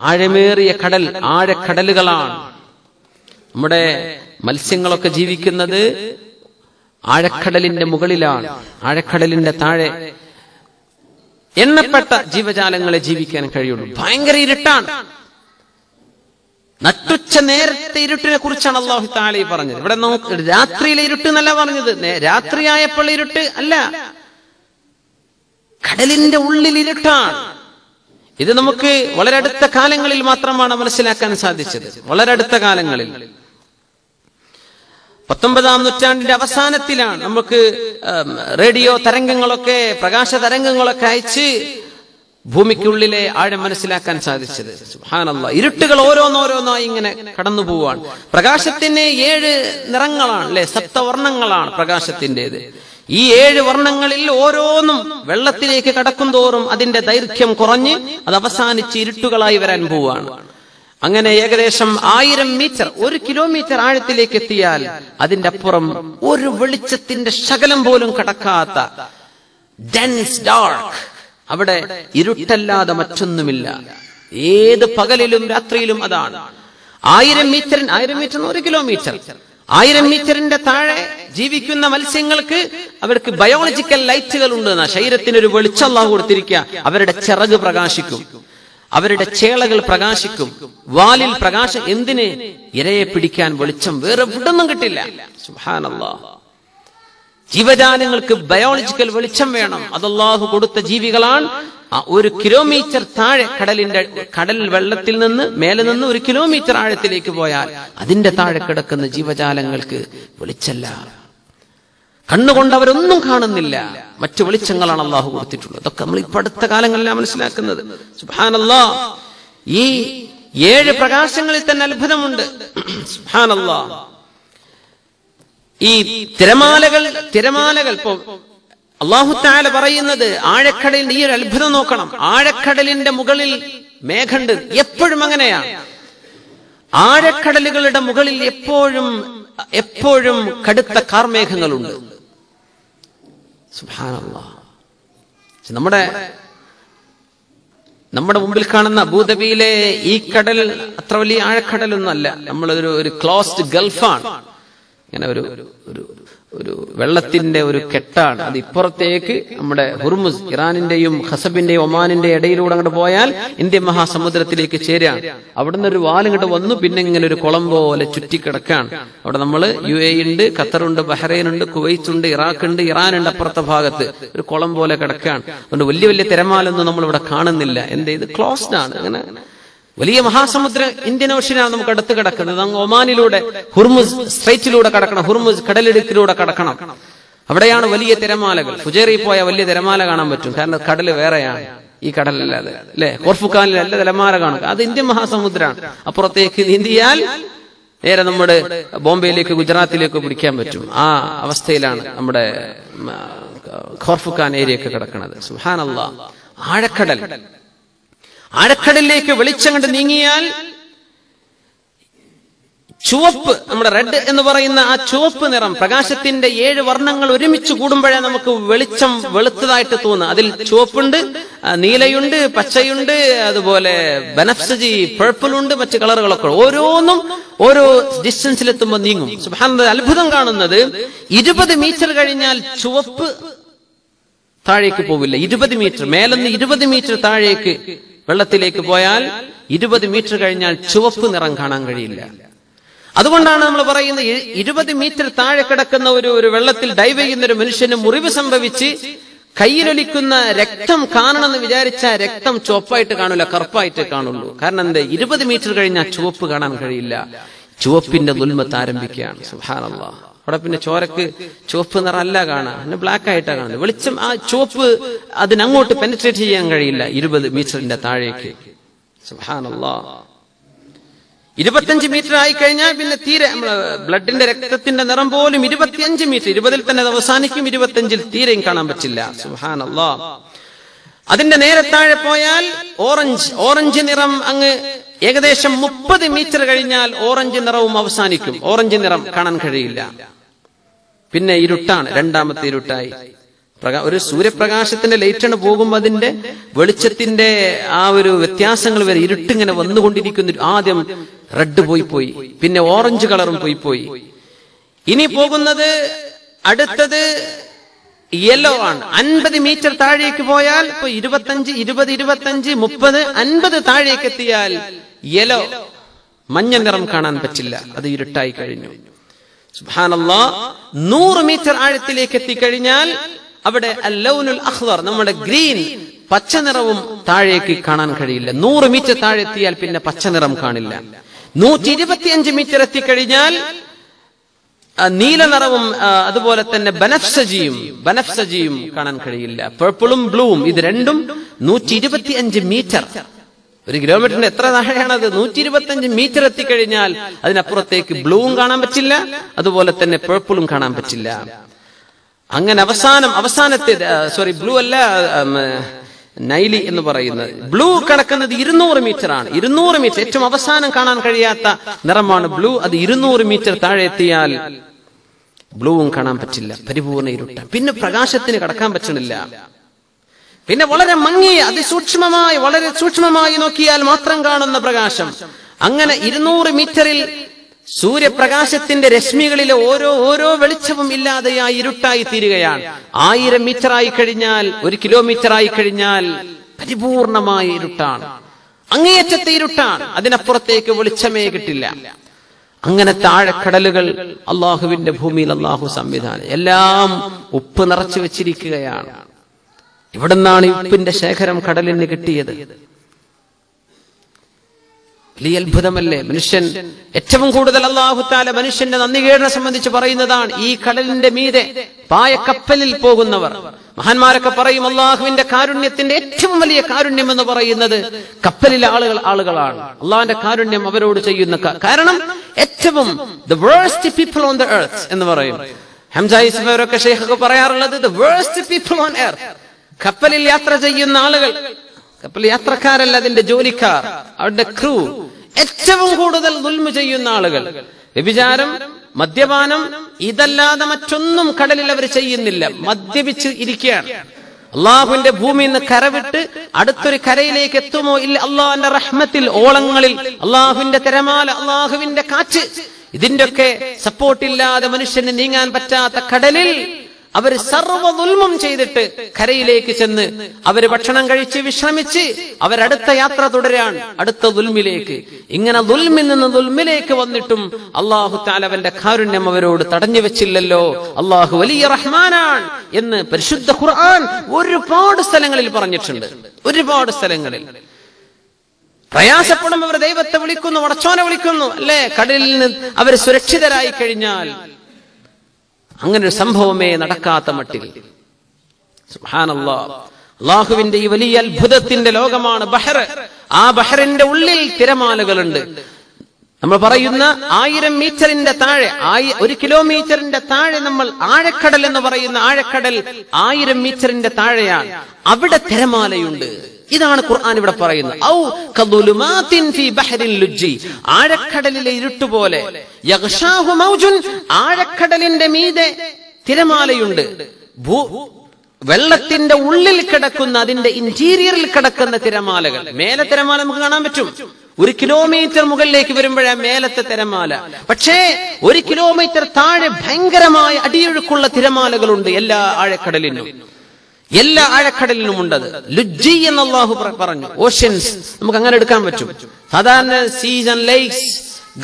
ആഴമേറിയ കടൽ ആഴക്കടലുകളാണ്. നമ്മുടെ മത്സ്യങ്ങളൊക്കെ ജീവിക്കുന്നത് ആഴക്കടലിന്റെ മുകളിലാണ് ആഴക്കടലിന്റെ താഴെ. എണ്ണപ്പെട്ട ജീവജാലങ്ങളെ ജീവിക്കാൻ കഴിയുള്ളൂ. ഭയങ്കര ഇരുട്ടാണ്. നട്ടുച്ച നേരത്തെ ഇരുട്ടിനെ കുറിച്ചാണ് അള്ളാഹു താലി പറഞ്ഞത്. ഇവിടെ നോക്ക് രാത്രിയിലെ ഇരുട്ട് എന്നല്ല പറഞ്ഞത്. രാത്രിയായപ്പോൾ ഇരുട്ട് അല്ല. കടലിന്റെ ഉള്ളിൽ ഇരുട്ടാണ്. ഇത് നമുക്ക് വളരെ അടുത്ത കാലങ്ങളിൽ മാത്രമാണ് മനസ്സിലാക്കാൻ സാധിച്ചത്. വളരെ അടുത്ത കാലങ്ങളിൽ. പത്തൊമ്പതാം നൂറ്റാണ്ടിന്റെ അവസാനത്തിലാണ് നമുക്ക് റേഡിയോ തരംഗങ്ങളൊക്കെ പ്രകാശ തരംഗങ്ങളൊക്കെ അയച്ച് ഭൂമിക്കുള്ളിലെ ആഴം മനസ്സിലാക്കാൻ സാധിച്ചത്. സുഹാനല്ല ഇരുട്ടുകൾ ഓരോന്നോരോന്നായി ഇങ്ങനെ കടന്നു പോവാണ്. പ്രകാശത്തിന് ഏഴ് നിറങ്ങളാണ് അല്ലെ? സപ്തവർണങ്ങളാണ് പ്രകാശത്തിന്റെത്. ഈ ഏഴ് വർണങ്ങളിൽ ഓരോന്നും വെള്ളത്തിലേക്ക് കടക്കും തോറും അതിന്റെ ദൈർഘ്യം കുറഞ്ഞ് അത് അവസാനിച്ച് ഇരുട്ടുകളായി വരാൻ പോവുകയാണ്. അങ്ങനെ ഏകദേശം ആയിരം മീറ്റർ ഒരു കിലോമീറ്റർ ആഴത്തിലേക്ക് എത്തിയാൽ അതിന്റെ അപ്പുറം ഒരു വെളിച്ചത്തിന്റെ ശകലം പോലും കടക്കാത്ത ഡെൻസ് ഡാർക്ക് അവിടെ ഇരുട്ടല്ലാതെ മറ്റൊന്നുമില്ല. ഏത് പകലിലും രാത്രിയിലും അതാണ്. ആയിരം മീറ്റർ ആയിരം മീറ്റർ ഒരു കിലോമീറ്റർ. ആയിരം മീറ്ററിന്റെ താഴെ ജീവിക്കുന്ന മത്സ്യങ്ങൾക്ക് അവർക്ക് ബയോളജിക്കൽ ലൈറ്റുകൾ ഉണ്ട് എന്നാ ശരീരത്തിന് ഒരു വെളിച്ചം അള്ളാഹു കൊടുത്തിരിക്കുക. അവരുടെ ചിറക് പ്രകാശിക്കും. അവരുടെ ചേളകൾ പ്രകാശിക്കും. വാലിൽ പ്രകാശം എന്തിന്? ഇരയെ പിടിക്കാൻ വെളിച്ചം. വേറെ വിടൊന്നും കിട്ടില്ല. ജീവജാലങ്ങൾക്ക് ബയോളജിക്കൽ വെളിച്ചം വേണം. അതല്ലാഹു കൊടുത്ത ജീവികളാണ്. ഒരു കിലോമീറ്റർ താഴെ കടലിന്റെ കടൽ വെള്ളത്തിൽ നിന്ന് മേലെ നിന്ന് ഒരു കിലോമീറ്റർ ആഴത്തിലേക്ക് പോയാൽ അതിന്റെ താഴെ കിടക്കുന്ന ജീവജാലങ്ങൾക്ക് വെളിച്ചല്ല. കണ്ണുകൊണ്ട് അവരൊന്നും കാണുന്നില്ല. മറ്റു വെളിച്ചങ്ങളാണ് അള്ളാഹു കൊടുത്തിട്ടുള്ളത്. അതൊക്കെ നമ്മൾ ഇപ്പൊ അടുത്ത കാലങ്ങളിലാണ് മനസ്സിലാക്കുന്നത്. സുബാനല്ലാ ഈ ഏഴ് പ്രകാശങ്ങളിൽ തന്നെ അത്ഭുതമുണ്ട്. സുബാനല്ലാ ഈ തിരമാലകൾ തിരമാലകൾ ഇപ്പൊ അള്ളാഹു താല പറയുന്നത് ആഴക്കടലിൽ ഈ ഒരു അത്ഭുതം നോക്കണം. ആഴക്കടലിന്റെ മുകളിൽ മേഘണ്ട് എപ്പോഴും അങ്ങനെയാണ് ആഴക്കടലുകളുടെ മുകളിൽ എപ്പോഴും എപ്പോഴും കടുത്ത കാർമേഘങ്ങളുണ്ട്. സുബ്ഹാനല്ലാഹ്. നമ്മുടെ നമ്മുടെ മുമ്പിൽ കാണുന്ന അബൂദബിയിലെ ഈ കടൽ അത്ര വലിയ ആഴക്കടലൊന്നും അല്ല നമ്മളൊരു ഒരു ക്ലോസ്ഡ് ഗൾഫാണ് ഇങ്ങനെ ഒരു ഒരു ഒരു വെള്ളത്തിന്റെ ഒരു കെട്ടാണ്. അത് ഇപ്പുറത്തേക്ക് നമ്മുടെ ഹുർമുസ് ഇറാനിന്റെയും ഹസബിന്റെയും ഒമാനിന്റെ ഇടയിലൂടെ അങ്ങോട്ട് പോയാൽ ഇന്ത്യൻ മഹാസമുദ്രത്തിലേക്ക് ചേരാൻ അവിടുന്ന് ഒരു വാലിങ്ങോട്ട് വന്നു പിന്നെ ഇങ്ങനെ ഒരു കുളം പോലെ ചുറ്റിക്കിടക്കാണ്. അവിടെ നമ്മൾ യു എ ഉണ്ട് ഖത്തറുണ്ട് ബഹ്റൈൻ ഉണ്ട് കുവൈറ്റ് ഉണ്ട് ഇറാഖ് ഉണ്ട് ഇറാൻ ഉണ്ട് അപ്പുറത്തെ ഭാഗത്ത്. ഒരു കുളം പോലെ കിടക്കാണ്. അതുകൊണ്ട് വലിയ വലിയ തിരമാലൊന്നും നമ്മൾ ഇവിടെ കാണുന്നില്ല. എന്ത് ഇത് ക്ലോസ്ഡ് ആണ്. അങ്ങനെ വലിയ മഹാസമുദ്ര ഇന്ത്യൻ ഓഷ്യനാണ് നമുക്ക് അടുത്ത് കിടക്കുന്നത്. അങ്ങ് ഒമാനിലൂടെ ഹുർമുസ് സ്ട്രൈറ്റിലൂടെ കടക്കണം ഹുർമുസ് കടലിടുക്കിലൂടെ കടക്കണം. അവിടെയാണ് വലിയ തിരമാലകൾ. ഫുജേറി പോയ വലിയ തിരമാല കാണാൻ പറ്റും. കാരണം കടൽ വേറെയാണ്. ഈ കടലല്ലാതെ അല്ലെ? കോർഫുഖാനിൽ അല്ല തിരമാല കാണുക. അത് ഇന്ത്യൻ മഹാസമുദ്രമാണ് അപ്പുറത്തേക്ക് നീന്തിയാൽ നേരെ നമ്മുടെ ബോംബെയിലേക്ക് ഗുജറാത്തിലേക്ക് പിടിക്കാൻ പറ്റും. ആ അവസ്ഥയിലാണ് നമ്മുടെ ഖോർഫുഖാൻ ഏരിയ ഒക്കെ കിടക്കുന്നത്. സുഹാനല്ല ആഴക്കടൽ. ആഴക്കടലിലേക്ക് വെളിച്ചം കണ്ട് നീങ്ങിയാൽ ചുവപ്പ് നമ്മുടെ റെഡ് എന്ന് പറയുന്ന ആ ചുവപ്പ് നിറം പ്രകാശത്തിന്റെ ഏഴ് വർണങ്ങൾ ഒരുമിച്ച് കൂടുമ്പോഴേ നമുക്ക് വെളിച്ചം വെളുത്തതായിട്ട് തോന്നുക. അതിൽ ചുവപ്പുണ്ട് നീലയുണ്ട് പച്ചയുണ്ട് അതുപോലെ ബനഫ്സജി ഉണ്ട് മറ്റു കളറുകളൊക്കെ ഓരോന്നും ഓരോ ഡിസ്റ്റൻസിലെത്തുമ്പോൾ നീങ്ങും. സുബ്ഹാനല്ലാഹ്, അത്ഭുതം കാണുന്നത് ഇരുപത് മീറ്റർ കഴിഞ്ഞാൽ ചുവപ്പ് താഴേക്ക് പോവില്ല. ഇരുപത് മീറ്റർ മേലെന്ന് ഇരുപത് മീറ്റർ താഴേക്ക് വെള്ളത്തിലേക്ക് പോയാൽ ഇരുപത് മീറ്റർ കഴിഞ്ഞാൽ ചുവപ്പ് നിറം കാണാൻ കഴിയില്ല. അതുകൊണ്ടാണ് നമ്മൾ പറയുന്നത് ഇരുപത് മീറ്റർ താഴെ കിടക്കുന്ന ഒരു ഒരു വെള്ളത്തിൽ ഡൈവ് ചെയ്യുന്ന ഒരു മനുഷ്യന് മുറിവ് സംഭവിച്ച് കയ്യിലൊലിക്കുന്ന രക്തം കാണണമെന്ന് വിചാരിച്ച രക്തം ചുവപ്പായിട്ട് കാണൂല കറുപ്പായിട്ട് കാണുള്ളൂ. കാരണം എന്താ? ഇരുപത് മീറ്റർ കഴിഞ്ഞാൽ ചുവപ്പ് കാണാൻ കഴിയില്ല. ചുവപ്പിന്റെ ദുൽമത്ത് ആരംഭിക്കുകയാണ്. സുഹാനല്ലാ അവിടെ പിന്നെ ചോരക്ക് ചുവപ്പ് നിറമല്ല കാണാം പിന്നെ ബ്ലാക്ക് ആയിട്ടാണ് കാണുന്നത്. വെളിച്ചം ആ ചുവപ്പ് അതിനങ്ങോട്ട് പെനിട്രേറ്റ് ചെയ്യാൻ കഴിയില്ല. ഇരുപത് മീറ്ററിന്റെ താഴേക്ക്. സുഹാനല്ലാ ഇരുപത്തഞ്ച് മീറ്റർ ആയി കഴിഞ്ഞാൽ പിന്നെ തീരെ ബ്ലഡിന്റെ രക്തത്തിന്റെ നിറം പോലും ഇരുപത്തിയഞ്ച് മീറ്റർ. ഇരുപതിൽ തന്നെ അവസാനിക്കും ഇരുപത്തിയഞ്ചിൽ തീരെയും കാണാൻ പറ്റില്ല. സുഹാനല്ലാ അതിന്റെ നേരെ താഴെ പോയാൽ ഓറഞ്ച് ഓറഞ്ച് നിറം അങ്ങ് ഏകദേശം മുപ്പത് മീറ്റർ കഴിഞ്ഞാൽ ഓറഞ്ച് നിറവും അവസാനിക്കും. ഓറഞ്ച് നിറം കാണാൻ കഴിയില്ല. പിന്നെ ഇരുട്ടാണ് രണ്ടാമത്തെ ഇരുട്ടായി. ഒരു സൂര്യപ്രകാശത്തിന്റെ ലൈറ്റാണ് പോകുമ്പോൾ അതിന്റെ വെളിച്ചത്തിന്റെ ആ ഒരു വ്യത്യാസങ്ങൾ വരെ ഇരുട്ടിങ്ങനെ വന്നുകൊണ്ടിരിക്കുന്നു. ആദ്യം റെഡ് പോയി പോയി പിന്നെ ഓറഞ്ച് കളറും പോയി പോയി. ഇനി പോകുന്നത് അടുത്തത് യെല്ലോ ആണ്. അൻപത് മീറ്റർ താഴേക്ക് പോയാൽ ഇപ്പൊ ഇരുപത്തഞ്ച് ഇരുപത് ഇരുപത്തഞ്ച് മുപ്പത് അൻപത് താഴേക്ക് എത്തിയാൽ യെല്ലോ മഞ്ഞ നിറം കാണാൻ പറ്റില്ല. അത് ഇരുട്ടായി കഴിഞ്ഞു. സുബ്ഹാനല്ലാ നൂറ് മീറ്റർ ആഴത്തിലേക്ക് എത്തിക്കഴിഞ്ഞാൽ അവിടെ അല്ലൗനുൽ നമ്മുടെ ഗ്രീൻ പച്ച നിറവും താഴേക്ക് കാണാൻ കഴിയില്ല. നൂറ് മീറ്റർ താഴെ എത്തിയാൽ പിന്നെ പച്ച നിറം കാണില്ല. നൂറ്റി ഇരുപത്തിയഞ്ച് മീറ്റർ എത്തിക്കഴിഞ്ഞാൽ നീല നിറവും അതുപോലെ തന്നെ ബനഫ്സജിയും ബനഫ്സജിയും കാണാൻ കഴിയില്ല. പേർപ്പിളും ബ്ലൂവും ഇത് രണ്ടും നൂറ്റി ഇരുപത്തിയഞ്ച് മീറ്റർ ഒരു കിലോമീറ്ററിന് എത്ര താഴെയാണത്? നൂറ്റി ഇരുപത്തിയഞ്ച് മീറ്റർ എത്തിക്കഴിഞ്ഞാൽ അതിനപ്പുറത്തേക്ക് ബ്ലൂവും കാണാൻ പറ്റില്ല അതുപോലെ തന്നെ പേർപ്പിളും കാണാൻ പറ്റില്ല. അങ്ങനെ അവസാനം അവസാനത്തെ സോറി ബ്ലൂ അല്ല നൈലി എന്ന് പറയുന്നത്. ബ്ലൂ കിടക്കുന്നത് ഇരുന്നൂറ് മീറ്റർ ആണ്. ഇരുന്നൂറ് മീറ്റർ ഏറ്റവും അവസാനം കാണാൻ കഴിയാത്ത നിറമാണ് ബ്ലൂ അത് ഇരുന്നൂറ് മീറ്റർ താഴെ എത്തിയാൽ ബ്ലൂവും കാണാൻ പറ്റില്ല പരിപൂർണ ഇരുട്ട. പിന്നെ പ്രകാശത്തിന് കടക്കാൻ പറ്റണില്ല. പിന്നെ വളരെ മങ്ങിയ അതിസൂക്ഷ്മമായി വളരെ സൂക്ഷ്മമായി നോക്കിയാൽ മാത്രം കാണുന്ന പ്രകാശം. അങ്ങനെ ഇരുന്നൂറ് മീറ്ററിൽ സൂര്യപ്രകാശത്തിന്റെ രശ്മികളിലെ ഓരോ ഓരോ വെളിച്ചവും ഇല്ലാതെയായി ഇരുട്ടായി തീരുകയാണ്. ആയിരം മീറ്റർ ആയി കഴിഞ്ഞാൽ ഒരു കിലോമീറ്റർ ആയി കഴിഞ്ഞാൽ പരിപൂർണമായ ഇരുട്ടാണ്. അങ്ങേയറ്റത്തെ ഇരുട്ടാണ്. അതിനപ്പുറത്തേക്ക് വെളിച്ചമേ കിട്ടില്ല. അങ്ങനെ താഴെക്കടലുകൾ അള്ളാഹുവിന്റെ ഭൂമിയിൽ അള്ളാഹു സംവിധാനം. എല്ലാം ഉപ്പ് നിറച്ചു വെച്ചിരിക്കുകയാണ്. ഇവിടുന്നാണ് ഉപ്പിന്റെ ശേഖരം കടലിന് കിട്ടിയത്. വലിയ അത്ഭുതമല്ലേ? മനുഷ്യൻ ഏറ്റവും കൂടുതൽ അള്ളാഹുത്താല മനുഷ്യന്റെ നന്ദികേടിനെ സംബന്ധിച്ച് പറയുന്നതാണ് ഈ കടലിന്റെ മീതെ പായക്കപ്പലിൽ പോകുന്നവർ. മഹാന്മാരൊക്കെ പറയും അള്ളാഹുവിന്റെ കാരുണ്യത്തിന്റെ ഏറ്റവും വലിയ കാരുണ്യം എന്ന് പറയുന്നത് കപ്പലിലെ ആളുകൾ ആളുകളാണ്. അള്ളാഹിന്റെ കാരുണ്യം അവരോട് ചെയ്യുന്ന കാരണം ഏറ്റവും the worst people on the earth എന്ന് പറയും. ഹംസായി പറയാറുള്ളത് the worst people on earth കപ്പലിൽ യാത്ര ചെയ്യുന്ന ആളുകൾ കപ്പൽ യാത്രക്കാരല്ല അതിന്റെ ജോലിക്കാർ അവരുടെ ക്രൂ. ഏറ്റവും കൂടുതൽ ദുൽമ ചെയ്യുന്ന ആളുകൾ. വ്യഭിചാരം മദ്യപാനം ഇതല്ലാതെ മറ്റൊന്നും കടലിൽ അവർ ചെയ്യുന്നില്ല. മദ്യപിച്ച് ഇരിക്കുകയാണ്. അള്ളാഹുവിന്റെ ഭൂമിയിൽ നിന്ന് കരവിട്ട് അടുത്തൊരു കരയിലേക്ക് എത്തുമോ? ഇല്ല അള്ളാഹുന്റെ റഹ്മത്തിൽ ഓളങ്ങളിൽ അള്ളാഹുവിന്റെ തിരമാല അള്ളാഹുവിന്റെ കാറ്റ്. ഇതിന്റെയൊക്കെ സപ്പോർട്ടില്ലാതെ മനുഷ്യന് നീങ്ങാൻ പറ്റാത്ത കടലിൽ അവർ സർവ ദുൽമും ചെയ്തിട്ട് കരയിലേക്ക് ചെന്ന് അവർ ഭക്ഷണം കഴിച്ച് വിശ്രമിച്ച് അവരടുത്ത യാത്ര തുടരാണ് അടുത്ത ദുൽമിലേക്ക്. ഇങ്ങനെ ദുൽമിൽ നിന്ന് ദുൽമിലേക്ക് വന്നിട്ടും അള്ളാഹു താലവന്റെ കാരുണ്യം അവരോട് തടഞ്ഞു വെച്ചില്ലല്ലോ. അള്ളാഹു വലിയ റഹ്മാനാണ് എന്ന് പരിശുദ്ധ ഖുർആൻ ഒരുപാട് സ്ഥലങ്ങളിൽ പറഞ്ഞിട്ടുണ്ട്. ഒരുപാട് സ്ഥലങ്ങളിൽ. പ്രയാസപ്പെടും അവർ ദൈവത്തെ വിളിക്കുന്നു വടച്ചോനെ വിളിക്കുന്നു. അല്ലേ? കടലിൽ നിന്ന് അവർ സുരക്ഷിതരായി കഴിഞ്ഞാൽ അങ്ങനെ ഒരു സംഭവമേ നടക്കാത്ത മട്ടിൽ. അള്ളാഹുവിന്റെ ഈ വലിയ അത്ഭുതത്തിന്റെ ലോകമാണ് ബഹർ ആ ബഹറിന്റെ ഉള്ളിൽ തിരമാലകളുണ്ട്. നമ്മൾ പറയുന്ന ആയിരം മീറ്ററിന്റെ താഴെ ഒരു കിലോമീറ്ററിന്റെ താഴെ നമ്മൾ ആഴക്കടൽ എന്ന് പറയുന്ന ആഴക്കടൽ ആയിരം മീറ്ററിന്റെ താഴെയാണ്. അവിടെ തിരമാലയുണ്ട്. ഇതാണ് ഖുർആൻ ഇവിടെ പറയുന്നത്. ഔ ലുജ്ജി. ആഴക്കടലിലെ ഇരുട്ടുപോലെ. മൗജുൻ. ആഴക്കടലിന്റെ മീതെ തിരമാലയുണ്ട്. ഭൂ വെള്ളത്തിന്റെ ഉള്ളിൽ കിടക്കുന്ന അതിന്റെ ഇന്റീരിയറിൽ കിടക്കുന്ന തിരമാലകൾ. മേലെ തിരമാല നമുക്ക് കാണാൻ പറ്റും. ഒരു കിലോമീറ്റർ മുകളിലേക്ക് വരുമ്പോഴാണ് മേലത്തെ തിരമാല. പക്ഷേ ഒരു കിലോമീറ്റർ താഴെ ഭയങ്കരമായ അടിയൊഴുക്കുള്ള തിരമാലകളുണ്ട് എല്ലാ ആഴക്കടലിനും. എല്ലാ ആഴക്കടലിനും ഉണ്ടത്. ലുജ്ജി എന്ന് അള്ളാഹു പറഞ്ഞു. ഓഷ്യൻസ് നമുക്ക് അങ്ങനെ എടുക്കാൻ പറ്റും. സാധാരണ സീസ് ആൻഡ് ലേക്സ്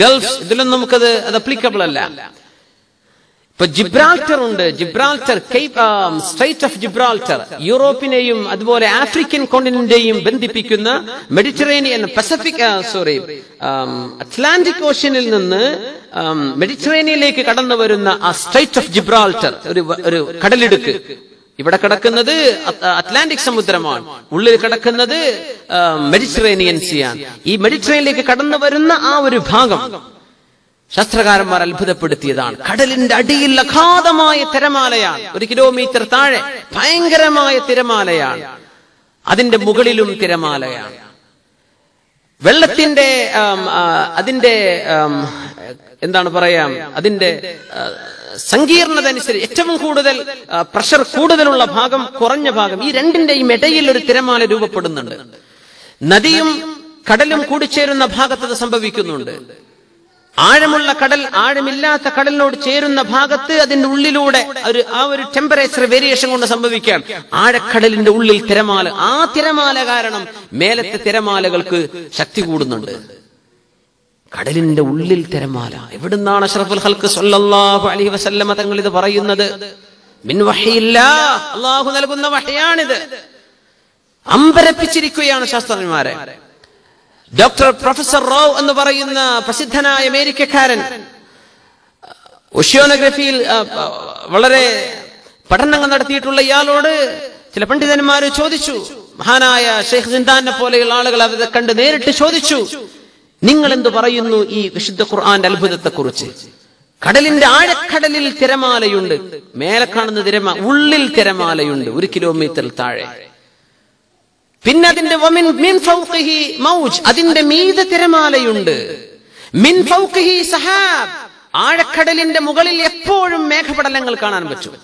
ഗൾഫ് ഇതിലൊന്നും നമുക്കത് അത് അപ്ലിക്കബിൾ അല്ല. ഇപ്പൊ ജിബ്രാൾട്ടർ ഉണ്ട്. ജിബ്രാൾട്ടർ സ്ട്രൈറ്റ് ഓഫ് ജിബ്രാൾട്ടർ യൂറോപ്പിനെയും അതുപോലെ ആഫ്രിക്കൻ കോണ്ടിനെന്റിനെയും ബന്ധിപ്പിക്കുന്ന മെഡിറ്ററേനിയൻ പസഫിക് സോറി അറ്റ്ലാന്റിക് ഓഷ്യനിൽ നിന്ന് മെഡിറ്ററേനിയയിലേക്ക് കടന്നു വരുന്ന ആ സ്ട്രൈറ്റ് ഓഫ് ജിബ്രാൾട്ടർ ഒരു ഒരു കടലിടുക്ക്. ഇവിടെ കിടക്കുന്നത് അറ്റ്ലാന്റിക് സമുദ്രമാണ്. ഉള്ളിൽ കിടക്കുന്നത് മെഡിറ്ററേനിയൻ സിയാണ് ഈ മെഡിറ്ററേനിയനിലേക്ക് കടന്നു വരുന്ന ആ ഒരു ഭാഗം ശാസ്ത്രകാരന്മാർ അത്ഭുതപ്പെടുത്തിയതാണ്. കടലിന്റെ അടിയിൽ അഗാധമായ തിരമാലയാണ്. ഒരു കിലോമീറ്റർ താഴെ ഭയങ്കരമായ തിരമാലയാണ്. അതിന്റെ മുകളിലും തിരമാലയാണ്. വെള്ളത്തിന്റെ അതിന്റെ എന്താണ് പറയാം? അതിന്റെ സങ്കീർണത അനുസരിച്ച് ഏറ്റവും കൂടുതൽ പ്രഷർ കൂടുതലുള്ള ഭാഗം കുറഞ്ഞ ഭാഗം ഈ രണ്ടിന്റെയും ഇടയിൽ ഒരു തിരമാല രൂപപ്പെടുന്നുണ്ട്. നദിയും കടലും കൂടിച്ചേരുന്ന ഭാഗത്ത് അത് സംഭവിക്കുന്നുണ്ട്. ആഴമുള്ള കടൽ ആഴമില്ലാത്ത കടലിനോട് ചേരുന്ന ഭാഗത്ത് അതിന്റെ ഉള്ളിലൂടെ ഒരു ആ ഒരു ടെമ്പറേച്ചർ വേരിയേഷൻ കൊണ്ട് സംഭവിക്കാം ആഴക്കടലിന്റെ ഉള്ളിൽ തിരമാല. ആ തിരമാല കാരണം മേലത്തെ തിരമാലകൾക്ക് ശക്തി കൂടുന്നുണ്ട്. കടലിന്റെ ഉള്ളിൽ തിരമാല. എവിടുന്നാണ് അഷ്റഫുൽ ഹൽക്ക് സല്ലല്ലാഹു അലൈഹി വസല്ലമ തങ്ങൾ ഇത് പറയുന്നത്? മിൻ വഹയില്ല. അള്ളാഹു നൽകുന്ന വഹയാണിത്. അമ്പരപ്പിച്ചിരിക്കുകയാണ് ശാസ്ത്രജ്ഞന്മാരെ. ഡോക്ടർ പ്രൊഫസർ റോ എന്ന് പറയുന്ന പ്രസിദ്ധനായ അമേരിക്കക്കാരൻ ആ, വളരെ പഠനങ്ങൾ നടത്തിയിട്ടുള്ള ഇയാളോട് ചില പണ്ഡിതന്മാർ ചോദിച്ചു. മഹാനായ ഷെയ്ഖ് സിന്ദാനെ പോലെയുള്ള ആളുകൾ അവരെ കണ്ട് നേരിട്ട് ചോദിച്ചു. നിങ്ങൾ എന്തു പറയുന്നു ഈ വിശുദ്ധ ഖുർആന്റെ അത്ഭുതത്തെക്കുറിച്ച്? കടലിന്റെ ആഴക്കടലിൽ തിരമാലയുണ്ട്. മേലെ കാണുന്ന തിരമാ ഉള്ളിൽ തിരമാലയുണ്ട്. ഒരു കിലോമീറ്റർ താഴെ. പിന്നെ അതിന്റെ മൗജ് അതിന്റെ മീത തിരമാലയുണ്ട്. മിൻ സഹാബ് ആഴക്കടലിന്റെ മുകളിൽ എപ്പോഴും മേഘപടലങ്ങൾ കാണാൻ പറ്റും.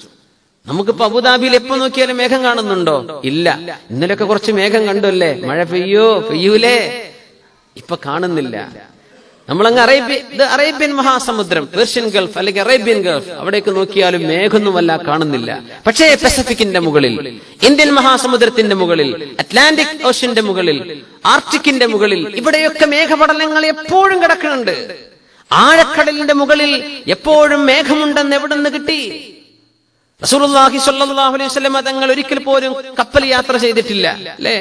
നമുക്കിപ്പോ അബുദാബിയിൽ എപ്പോ നോക്കിയാലും മേഘം കാണുന്നുണ്ടോ? ഇല്ല. ഇന്നലെയൊക്കെ കുറച്ച് മേഘം കണ്ടല്ലേ മഴ പെയ്യോ? പെയ്യൂലേ? ഇപ്പൊ കാണുന്നില്ല. നമ്മളങ്ങ് അറേബ്യ ഇത് അറേബ്യൻ മഹാസമുദ്രം പേർഷ്യൻ ഗൾഫ് അല്ലെങ്കിൽ അറേബ്യൻ ഗൾഫ് അവിടേക്ക് നോക്കിയാലും മേഘൊന്നുമല്ല കാണുന്നില്ല. പക്ഷേ പസഫിക്കിന്റെ മുകളിൽ ഇന്ത്യൻ മഹാസമുദ്രത്തിന്റെ മുകളിൽ അറ്റ്ലാന്റിക് ഓഷ്യന്റെ മുകളിൽ ആർട്ടിക്കിന്റെ മുകളിൽ ഇവിടെയൊക്കെ മേഘപടലങ്ങൾ എപ്പോഴും കിടക്കുന്നുണ്ട്. ആഴക്കടലിന്റെ മുകളിൽ എപ്പോഴും മേഘമുണ്ടെന്ന് എവിടെ നിന്ന് കിട്ടി? റസൂലുള്ളാഹി സ്വല്ലല്ലാഹു അലൈഹി വസല്ലം തങ്ങൾ ഒരിക്കൽ പോലും കപ്പൽ യാത്ര ചെയ്തിട്ടില്ല അല്ലേ?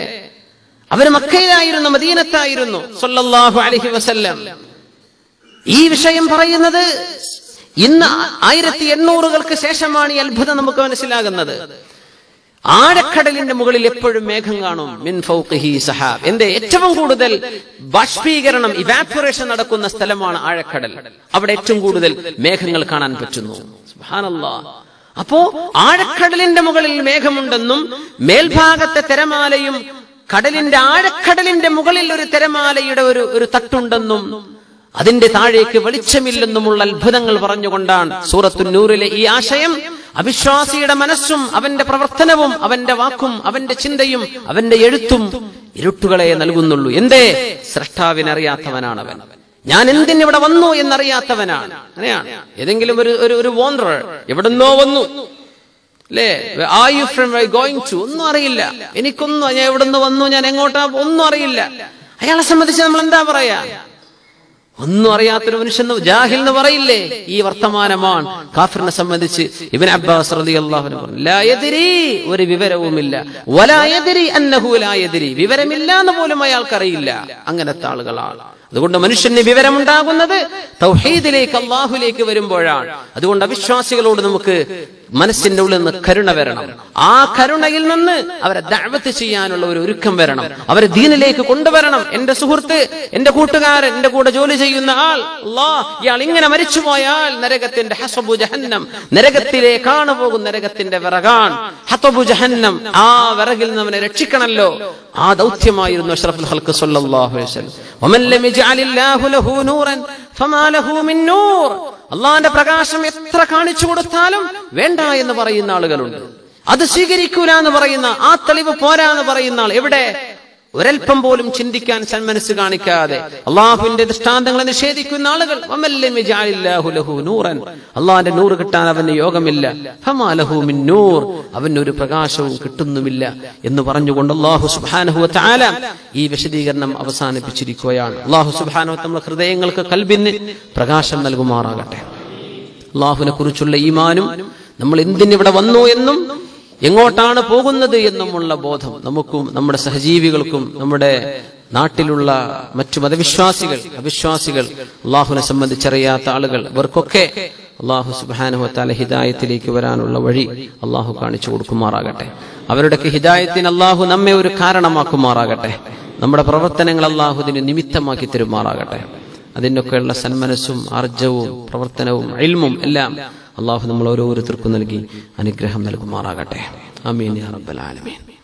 അവർ മക്കയിലായിരുന്നു മദീനത്തായിരുന്നു. സൊല്ലാഹു അലഹി വസല്ലം. ഈ വിഷയം പറയുന്നത് ഇന്ന് ആയിരത്തി എണ്ണൂറുകൾക്ക് ശേഷമാണ് ഈ അത്ഭുതം നമുക്ക് മനസ്സിലാകുന്നത്. ആഴക്കടലിന്റെ മുകളിൽ എപ്പോഴും മേഘം കാണും. മിൻ ഫൗഖിഹി സഹാബ്. എന്റെ ഏറ്റവും കൂടുതൽ ബാഷ്പീകരണം ഇവാപ്പറേഷൻ നടക്കുന്ന സ്ഥലമാണ് ആഴക്കടൽ. അവിടെ ഏറ്റവും കൂടുതൽ മേഘങ്ങൾ കാണാൻ പറ്റുന്നു. അപ്പോ ആഴക്കടലിന്റെ മുകളിൽ മേഘമുണ്ടെന്നും മേൽഭാഗത്തെ തിരമാലയും കടലിന്റെ ആഴക്കടലിന്റെ മുകളിൽ ഒരു തിരമാലയുടെ ഒരു ഒരു തട്ടുണ്ടെന്നും അതിന്റെ താഴേക്ക് വെളിച്ചമില്ലെന്നുമുള്ള അത്ഭുതങ്ങൾ പറഞ്ഞുകൊണ്ടാണ് സൂറത്തു നൂറിലെ ഈ ആശയം. അവിശ്വാസിയുടെ മനസ്സും അവന്റെ പ്രവർത്തനവും അവന്റെ വാക്കും അവന്റെ ചിന്തയും അവന്റെ എഴുത്തും ഇരുട്ടുകളെ നൽകുന്നുള്ളൂ. എന്തേ? സൃഷ്ടാവിനറിയാത്തവനാണ് അവൻ ഞാൻ എന്തിനിവിടെ വന്നു എന്നറിയാത്തവനാണ്. അങ്ങനെയാണ്. ഏതെങ്കിലും ഒരു ഒരു വോണ്ടർ എവിടുന്നോ വന്നു. അല്ലേ are you from going to ഒന്നും അറിയില്ല. എനിക്കൊന്നും ഞാൻ എവിടെ നിന്ന് വന്നു? ഞാൻ എങ്ങോട്ടാ? ഒന്നും അറിയില്ല. അയാളെ സംബന്ധിച്ച് നമ്മൾ എന്താ പറയാ? ഒന്നും അറിയാത്തൊരു മനുഷ്യൻ ജാഹിൽ എന്ന് പറയില്ലേ? ഈ വർത്തമാനമാണ്. കാഫിറിനെ സംബന്ധിച്ച് ഇവൻ അബ്ബാസ് അൻഹു പറഞ്ഞു ഒരു വിവരവുമില്ല. വലായതിരി അന്നഹുലായതിരി വിവരമില്ല എന്ന് പോലും അയാൾക്കറിയില്ല അങ്ങനത്തെ ആളുകളാണ്. അതുകൊണ്ട് മനുഷ്യന് വിവരമുണ്ടാകുന്നത് തൗഹീദിലേക്ക് അള്ളാഹുലേക്ക് വരുമ്പോഴാണ്. അതുകൊണ്ട് അവിശ്വാസികളോട് നമുക്ക് മനസ്സിന്റെ ഉള്ളിൽ നിന്ന് കരുണ വരണം. ആ കരുണയിൽ നിന്ന് അവരെ ദഅവത്ത് ചെയ്യാനുള്ള ഒരു ഒരുക്കം വരണം. അവരെ ദീനിലേക്ക് കൊണ്ടുവരണം. എന്റെ സുഹൃത്ത് എന്റെ കൂട്ടുകാരൻ എന്റെ കൂടെ ജോലി ചെയ്യുന്ന ആൾ ഇയാൾ ഇങ്ങനെ മരിച്ചുപോയാൽ നരകത്തിന്റെ ഹസബു ജഹന്നം നരകത്തിലേക്കാണ് പോകും നരകത്തിന്റെ വിറകാൻ ഹത്തബു ജഹന്നം ആ വിറകിൽ നിന്ന് അവനെ രക്ഷിക്കണല്ലോ. ആ ദൗത്യമായിരുന്നു അഷ്റഫുൽ ഹൽക്ക് സല്ലല്ലാഹു അലൈഹി വസല്ലം. വമൻ ലം യജ്അലില്ലാഹു ലഹു നൂറൻ അള്ളാന്റെ പ്രകാശം എത്ര കാണിച്ചു കൊടുത്താലും വേണ്ട എന്ന് പറയുന്ന ആളുകളുണ്ട്. അത് സ്വീകരിക്കൂല എന്ന് പറയുന്ന ആ തെളിവ് പോരാ എന്ന് പറയുന്ന ആൾ എവിടെ? ഒരൽപ്പം പോലും ചിന്തിക്കാൻ സന്മനസ് കാണിക്കാതെ അള്ളാഹുവിന്റെ ദൃഷ്ടാന്തങ്ങളെ നിഷേധിക്കുന്ന ആളുകൾ. നൂറൻ. അള്ളാഹിന്റെ നൂറ് കിട്ടാൻ അവന് യോഗമില്ല. നൂർ. അവന് ഒരു പ്രകാശവും കിട്ടുന്നുമില്ല എന്ന് പറഞ്ഞുകൊണ്ട് അള്ളാഹു സുബ്ഹാനഹു വതആല ഈ വിശദീകരണം അവസാനിപ്പിച്ചിരിക്കുകയാണ്. അള്ളാഹു സുബ്ഹാനഹു നമ്മുടെ ഹൃദയങ്ങൾക്ക് കൽബിന് പ്രകാശം നൽകുമാറാകട്ടെ. അള്ളാഹുവിനെ കുറിച്ചുള്ള ഈമാനും നമ്മൾ എന്തിനിവിടെ വന്നു എന്നും എങ്ങോട്ടാണ് പോകുന്നത് എന്നുമുള്ള ബോധം നമുക്കും നമ്മുടെ സഹജീവികൾക്കും നമ്മുടെ നാട്ടിലുള്ള മറ്റു മതവിശ്വാസികൾ അവിശ്വാസികൾ അള്ളാഹുവിനെ സംബന്ധിച്ചറിയാത്ത ആളുകൾ ഇവർക്കൊക്കെ അള്ളാഹു സുബാനുഹത്താല ഹിദായത്തിലേക്ക് വരാനുള്ള വഴി അള്ളാഹു കാണിച്ചു കൊടുക്കുമാറാകട്ടെ. അവരുടെയൊക്കെ ഹിദായത്തിന് അള്ളാഹു നമ്മെ ഒരു കാരണമാക്കുമാറാകട്ടെ. നമ്മുടെ പ്രവർത്തനങ്ങൾ അള്ളാഹുദിന് നിമിത്തമാക്കി തരുമാറാകട്ടെ. അതിനൊക്കെയുള്ള സന്മനസ്സും ആർജവും പ്രവർത്തനവും എൽമും എല്ലാം അള്ളാഹു നമ്മൾ ഓരോരുത്തർക്കും നൽകി അനുഗ്രഹം നൽകുമാറാകട്ടെ. അമീൻ റബ്ബൽ ആലമീൻ.